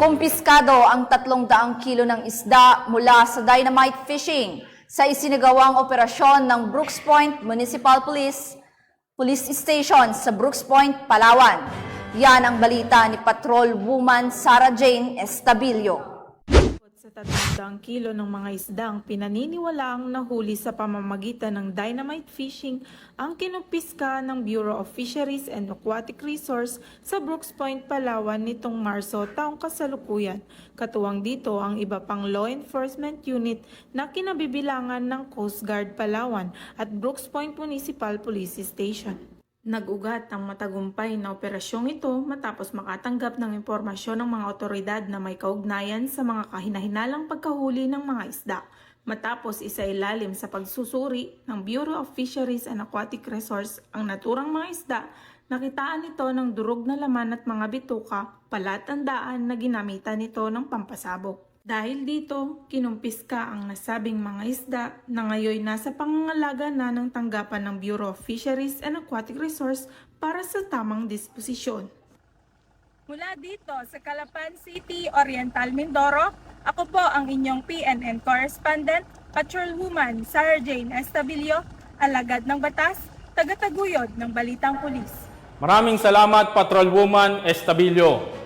Kumpiskado ang 300 kilo ng isda mula sa dynamite fishing sa isinagawang operasyon ng Brooks Point Municipal Police Police Station sa Brooks Point, Palawan. Yan ang balita ni Patrol Woman Sarah Jane Estabilio. Sa 300 kilo ng mga isdang pinaniniwalaang nahuli sa pamamagitan ng dynamite fishing ang kinumpiska ng Bureau of Fisheries and Aquatic Resource sa Brooks Point, Palawan nitong Marso taong kasalukuyan. Katuwang dito ang iba pang law enforcement unit na kinabibilangan ng Coast Guard Palawan at Brooks Point Municipal Police Station. Nag-ugat ang matagumpay na operasyong ito matapos makatanggap ng impormasyon ng mga otoridad na may kaugnayan sa mga kahinahinalang pagkahuli ng mga isda. Matapos isa ilalim sa pagsusuri ng Bureau of Fisheries and Aquatic Resource ang naturang mga isda, nakitaan ito ng durog na laman at mga bituka, palatandaan na ginamitan nito ng pampasabog. Dahil dito, kinumpiska ang nasabing mga isda na ngayon nasa pangangalaga na ng tanggapan ng Bureau of Fisheries and Aquatic Resource para sa tamang disposisyon. Mula dito sa Calapan City, Oriental Mindoro, ako po ang inyong PNN correspondent, Patrolwoman Sarah Jane Estabilio, alagad ng batas, tagataguyod ng Balitang Pulis. Maraming salamat, Patrolwoman Estabilio.